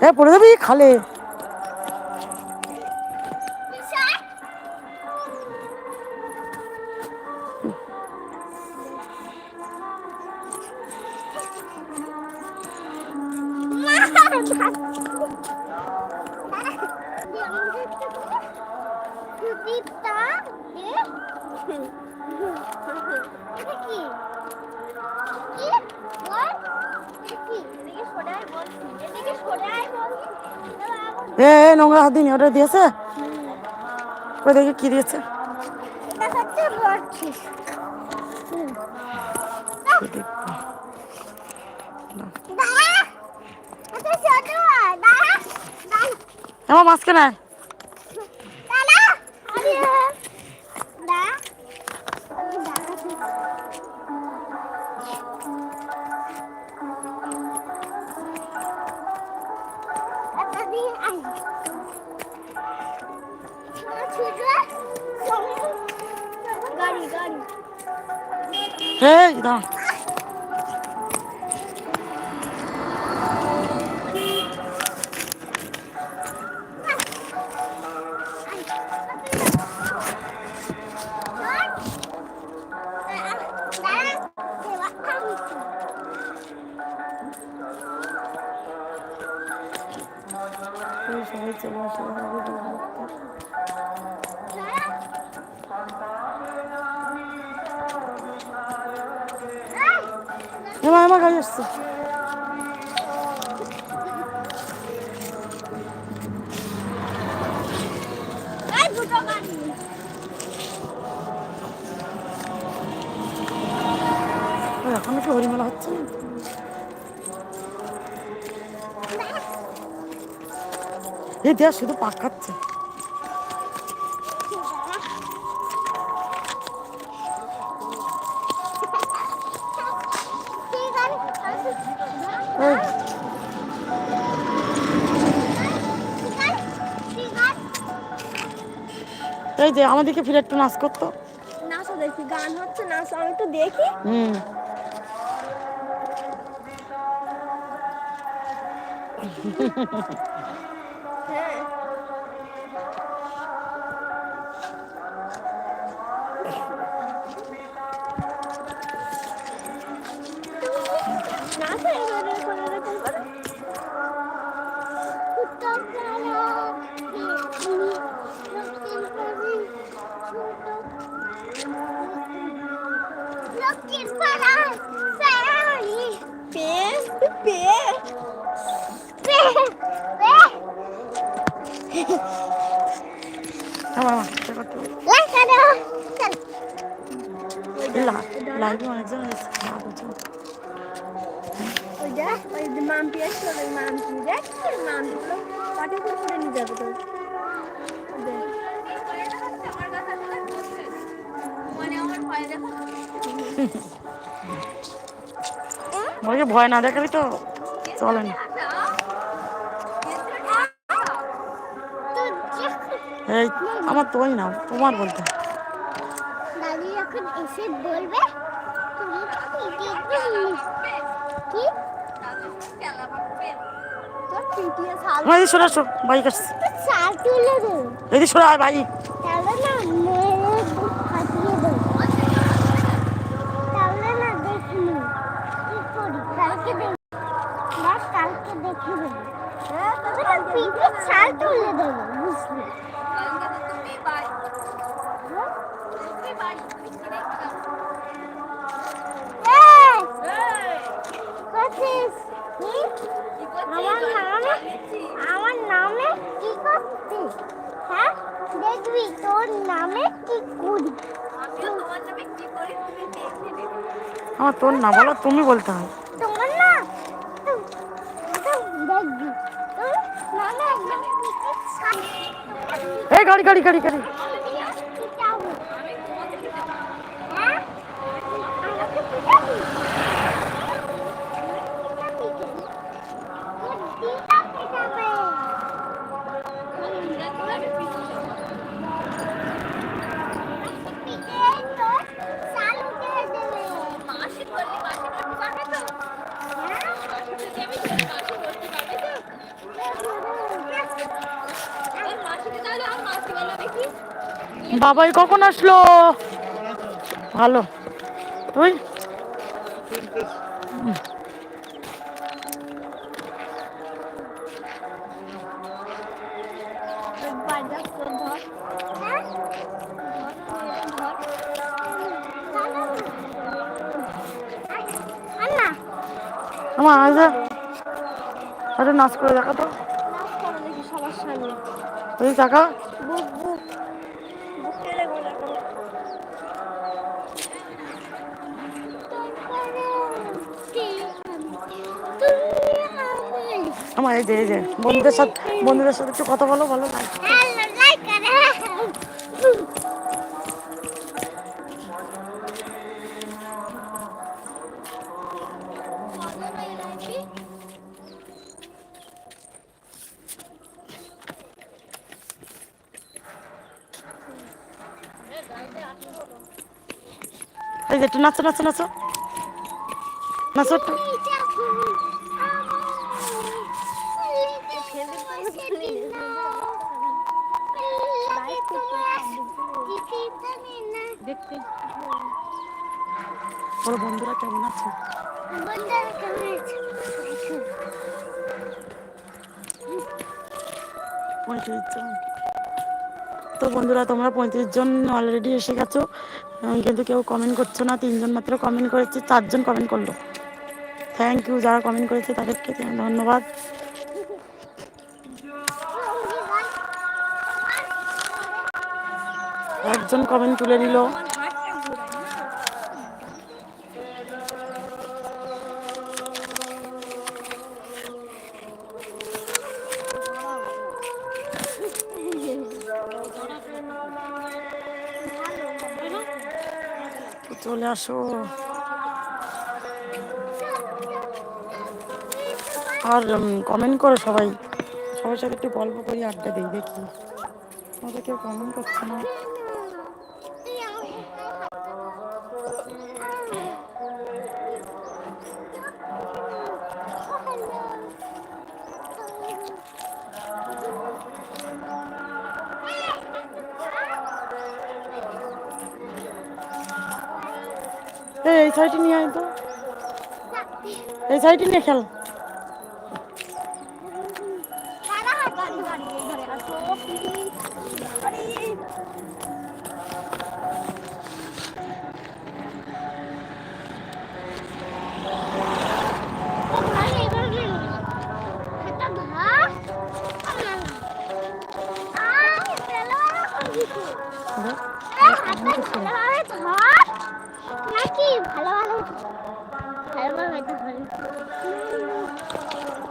এ পড়ে যাবি খালে ওটা দিয়েছে? ওই দেখি কি দিয়েছে। আমার মাঝখানে সবাই চলে আসে রাখতে। এবার আমার গাড়ি আসছে এখন কি হরিমেলা হচ্ছে এই দেখ শুধু পাক খাচ্ছে এই যে আমাদেরকে ফিরে একটু নাচ করতো। নাচো দেখি গান হচ্ছে নাচো আমি একটু দেখি। হুম। লাইভে অনেকজন মাম্পি ওই মাম্পি দেখ মাম্পিগুলো পাটি করে নিয়ে যাবে তো দেখ বলছে ভয় না দেখাবি তো? চলে না এই আমার তোই না তোমার বলতে। দাদি যখন এসে বলবে তুমি কি? দেখবে কি এদিকে সরে বাইক আসছে। আয় ভাই তাহলে না মেরে ফাটিয়ে দেবো তাহলে না দেখিনি কি করি কালকে দেখ বাস কালকে দেখে দেবো হ্যাঁ তবে না পিঠে চাল তুলে দেবো বুঝলি এই, করছিস? কি? আমার নামে আমার নামে কি করছিস হ্যাঁ দেখবি তোর নামে কি করি আমার তোর না বলো তুমি বলতে হয় গাড়ি গাড়ি গাড়ি গাড়ি পিটাবো। হ্যাঁ? আমাকে পিটাবি? দিদা পিটাবে। পিঠে তোর ছাল উঠে দেবে। হ্যাঁ? বাবাই কখন আসলো? ভালো। তুই? আমার আজ আরে নাচ করে দেখা তো। করো দেখি আমার এই যে এই যে, বন্ধুদের সাথে বন্ধুদের সাথে একটু কথা বলো বলো না। একটু নাচো নাচো নাচো। নাচো একটু। বন্ধুরা, কেমন আছে? পঁয়ত্রিশ জন। তো বন্ধুরা, তোমরা পঁয়ত্রিশ জন অলরেডি এসে গেছো। কিন্তু কেউ কমেন্ট করছ না, তিনজন মাত্র কমেন্ট করেছে, চারজন কমেন্ট করল। থ্যাংক ইউ যারা কমেন্ট করেছে তাদেরকে ধন্যবাদ। একজন কমেন্ট তুলে দিল আমার হাতটা ঘোরায় তো চলে আসো আর কমেন্ট করো সবাই। সবার সাথে একটু গল্প করি, আড্ডা দিই, দেখি। আমাদের কেউ কমেন্ট করছে না। নিয়ে আয় এই সাইডে নিয়ে খেল।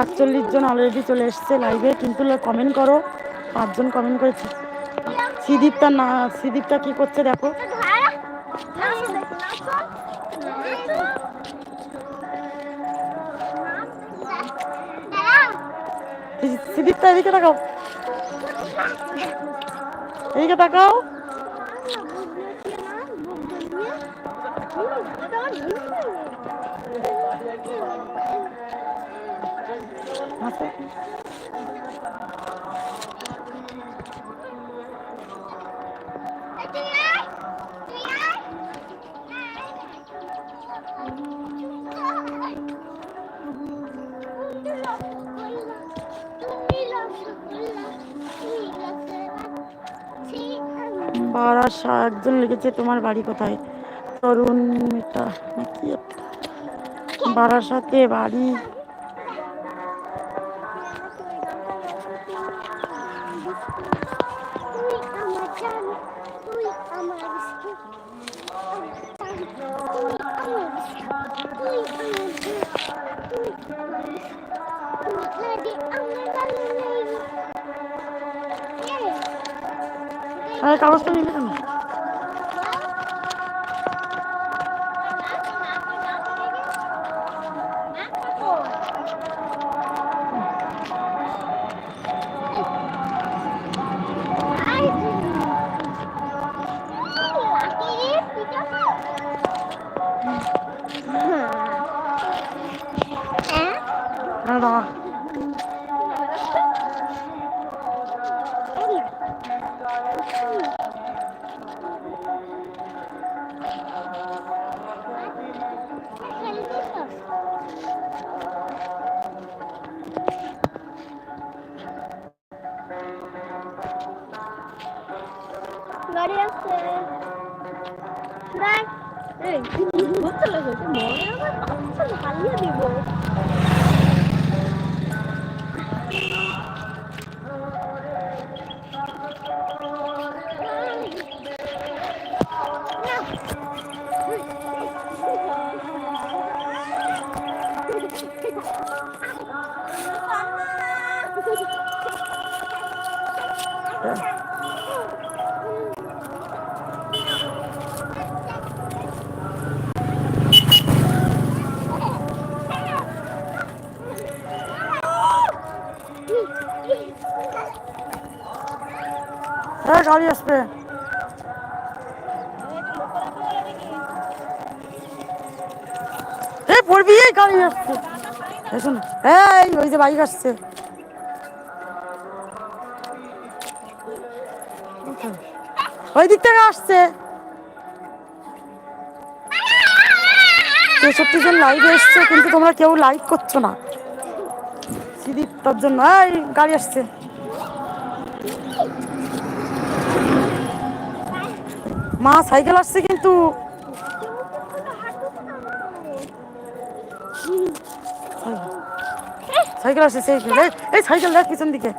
আটচল্লিশ জন অলরেডি চলে এসছে লাইভে কিন্তু কমেন্ট করো, পাঁচজন কমেন্ট করেছে। সিদীপটা না সিদীপটা কি করছে দেখো। সিদীপটা এদিকে তাকাও। এদিকে তাকাও। একজন লিখেছে তোমার বাড়ি কোথায়? তরুণ নাকি? বারাসাতে বাড়ি তুই আমার গাড়ি আছে। দেখ। এই বুঝতে লাগে মনে হয় হারিয়ে দিব হ্যাঁ গাড়ি আসবে। এই পড়বি এই গাড়ি আসছে। এই ওই যে বাইক আসছে। ওই দিক থেকে আসছে। তেষট্টি জন লাইভে এসছে কিন্তু তোমরা কেউ লাইক করছ না। সিদিপ তার জন্য। এই গাড়ি আসছে। মা সাইকেল আসছে কিন্তু। সাইকেল আসছে সাইকেল। এই, সাইকেল দেখ পিছন দিকে।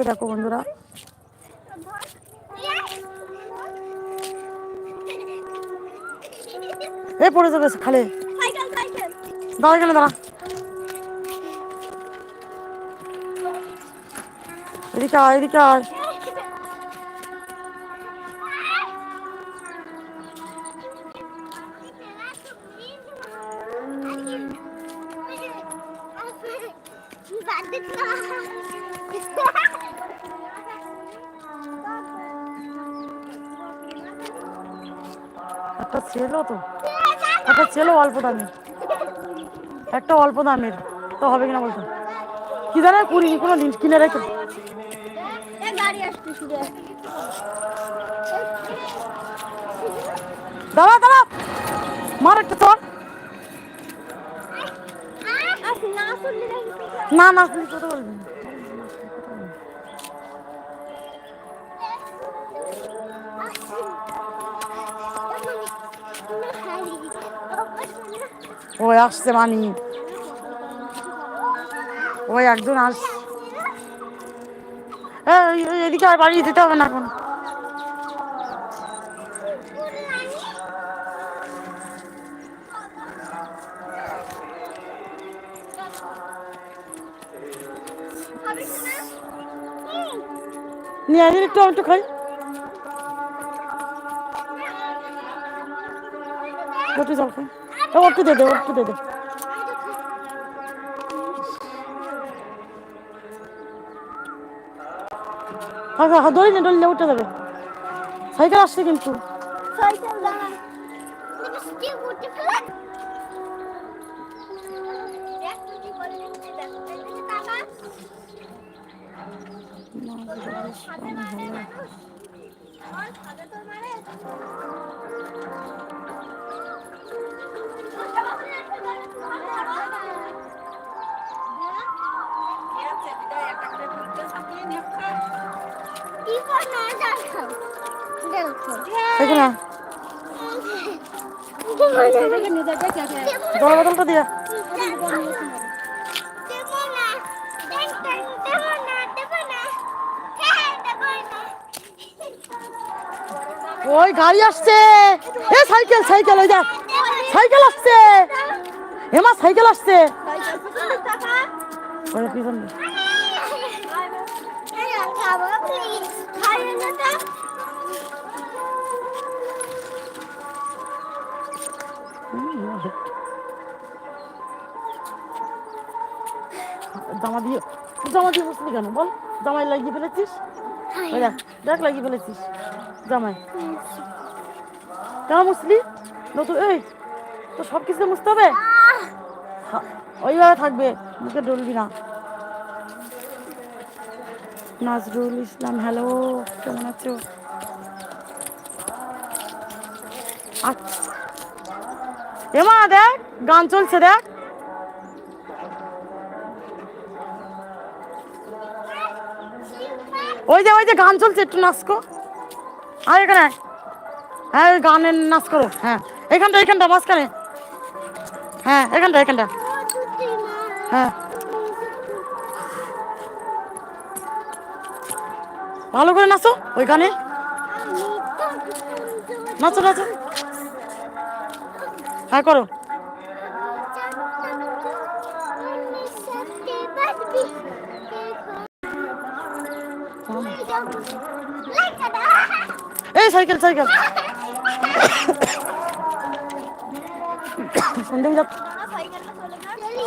করছে দেখো বন্ধুরা। এই পড়ে যাবে খালে। দাঁড়া গেলে দাঁড়া। এদিকে আয় এদিকে আয়। তো? একটা ছেলে অল্প দামের একটা অল্প দামের। তো হবে কিনা বলতো? কি জানে কুড়ি কোনো দিন কিনে রেখে দাঁড়া দাঁড়া! মার একটা চল না শুনলে না না তুই কথা বলবি ওই আসছে মানি। ওই একজন আস। এই, এই, এদিকে আর বাড়ি যেতে হবে না এখন। নিয়ে আসেন একটু আমি একটু খাই জল খাই? ও একটু দে দে ও একটু দে দে হ্যাঁ হ্যাঁ দড়ি নে দড়ি উঠে যাবে সাইকেল আসছে কিন্তু সাইকেল ওই গাড়ি আসছে। এ সাইকেল সাইকেল ওই যা। সাইকেল আসছে। হেমা সাইকেল আসছে। জামা দিয়ে জামা দিয়ে বসলি কেন? বল জামাই লাগিয়ে ফেলেছিস? দেখ লাগিয়ে ফেলেছিস জামাই। কেন মুসলি নতুন এই তো সব কিছু মুছতে হবে? ওইভাবে থাকবে, মুখে ডলবি না। নাজরুল ইসলাম হ্যালো কেমন আছো? আচ্ছা। এমা, দেখ, গান চলছে, দেখ। ওই যে ওই যে, গান চলছে, একটু নাচ কর। আর এখানে হ্যাঁ গানের নাচ করো হ্যাঁ। এখানটা এখানটা, মাঝখানে। হ্যাঁ এখানটা এখানটা। হ্যাঁ। ভালো করে নাচো ওই গানে নাচো নাচো। হ্যাঁ করো। এই, সাইকেল সাইকেল। সন্ধে যাচ্ছে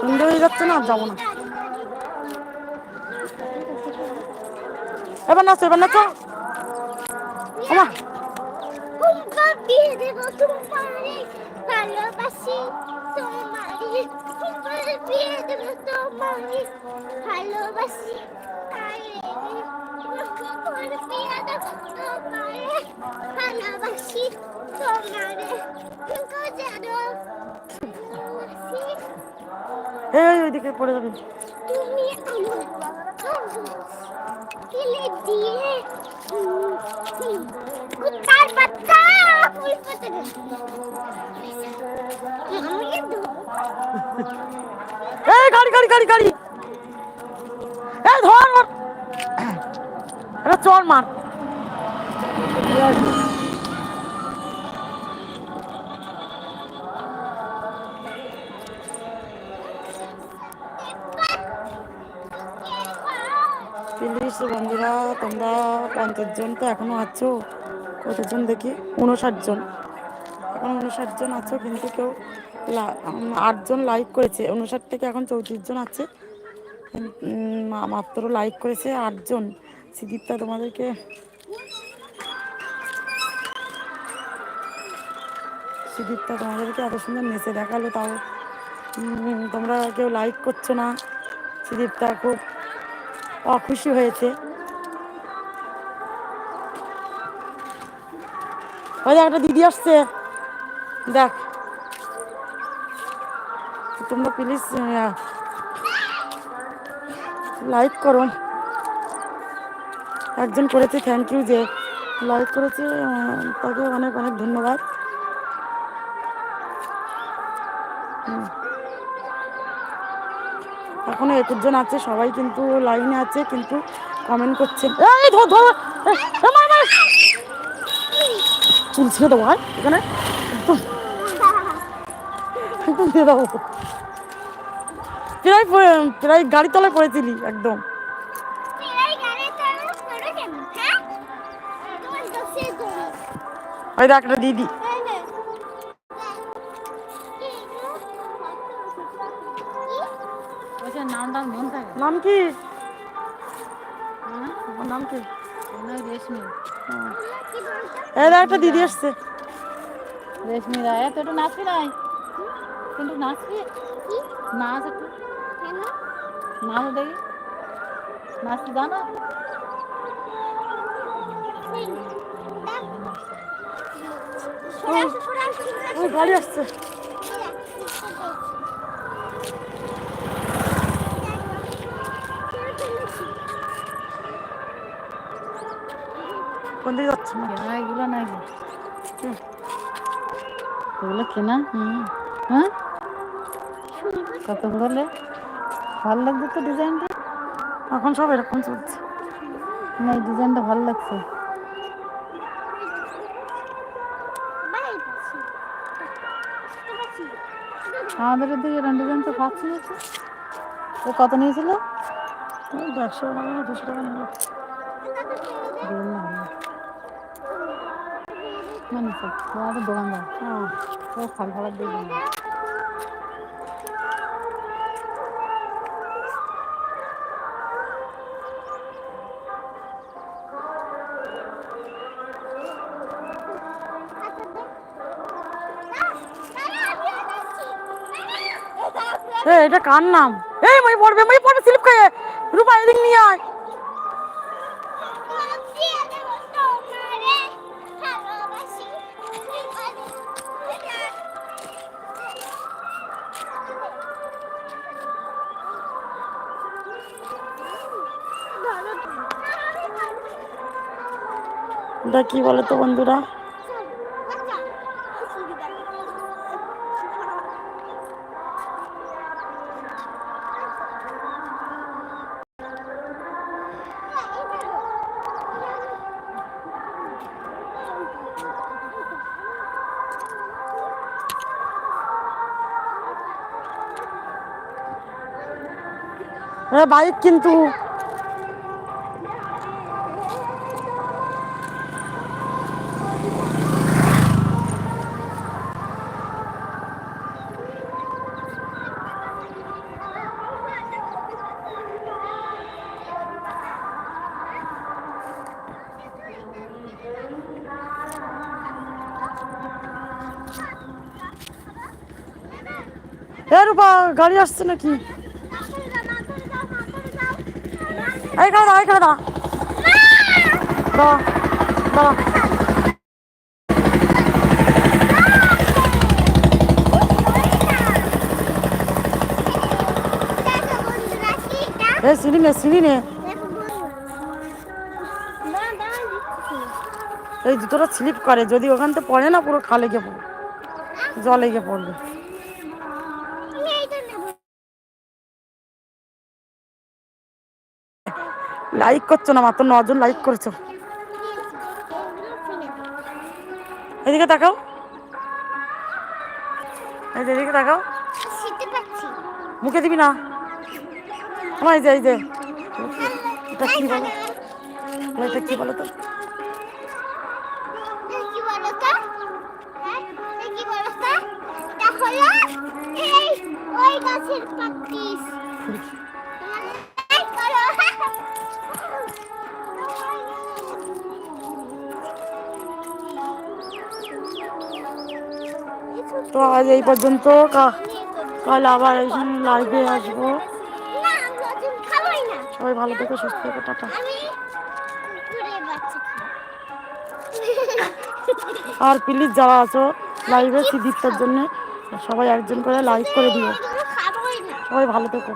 সন্ধে হয়ে যাচ্ছে না আর যাব না। এবার নাচো এবার নাচো। তোমারে ভালোবাসি তোমারে। এই ওইদিকে পড়ে যাবে। তুমি আমার দিয়ে কুত্তার বাচ্চা ফুল ফোটে এই গাড়ি গাড়ি গাড়ি গাড়ি। এই ধর ধর। এটা চল মার। প্লিজ বন্ধুরা, তোমরা পঞ্চাশ জন তো এখনও আছো। কতজন দেখি? উনষাট জন এখন উনষাট জন আছো, কিন্তু কেউ আটজন লাইক করেছে। উনষাট থেকে এখন চৌত্রিশ জন আছে মাত্র লাইক করেছে আটজন। সিদ্দিকটা তোমাদেরকে সিদ্দিকটা তোমাদেরকে এত সুন্দর নেচে দেখাল তাও। তোমরা কেউ লাইক করছ না। সুদীপটা খুব অখুশি হয়েছে। ওই দেখ, একটা দিদি আসছে। দেখ। তোমরা প্লিজ লাইক করো। একজন করেছে থ্যাংক ইউ যে লাইক করেছে তাকে অনেক অনেক ধন্যবাদ। এখনও একুশ জন আছে সবাই কিন্তু লাইনে আছে কিন্তু কমেন্ট করছে। চুল ছিঁড়ে দেবো আর এখানে? একদম দিয়ে দেবো প্রায় প্রায় গাড়ি তলায় পড়েছিলি একদম। হ্যাঁ? ওই দেখ একটা দিদি। নাম কি? হ্যাঁ? নাম কি? রেশমি। এই একটা দিদি আসছে। রেশমি রায়। তো একটু নাচবি নাই কিন্তু নাচবি? নাচ একটু। নাচ দেখি। নাচতে জানো। ওই গাড়ি আসছে। কোন দিকে যাচ্ছে না কেনা এগুলো হুম। এগুলো কেনা? হ্যাঁ? কত বলে ভালো লাগছে তো ডিজাইনটা? এখন সব এরকম চলছে। না এই ডিজাইনটা ভালো লাগছে। আমাদের এদিকে এরকম ডিজাইন তো পাচ্ছি না। ও কত নিয়েছিল? দেড়শো টাকা না দুশো টাকা নিল। দোকানদার হ্যাঁ ও খাল খাবার দিয়ে দিন এ এটা কার নাম? এই মই পড়বে মই পড়বে স্লিপ খেয়ে রূপা এদিক নিয়ে আয়। এটা কি বলো তো বন্ধুরা বাইক কিন্তু আসছে নাকি? খাওয়া এই খাওয়া দাঁড়া দাঁড়া এ, সিঁড়ি নে সিঁড়ি নে। এই জুতোটা স্লিপ করে, যদি ওখান থেকে পড়ে না, পুরো খালে গিয়ে পড়বে, জলে গিয়ে পড়বে। লাইক করছ না, মাত্র নজন লাইক করেছ। এদিকে তাকাও। এদিকে তাকাও। মুখে দিবি না। আমার এই যে এই যে। এটা কি বলো? এটা কি বলো তো? ওই গাছের আজ এই পর্যন্ত কাল আবার এই লাইভে আসব। সবাই ভালো থেকো সুস্থ থেকো টাটা। আর প্লিজ যাওয়া আছো লাইভে সিদ্ধিতার জন্য সবাই একজন করে লাইক করে দিও। সবাই ভালো থেকো।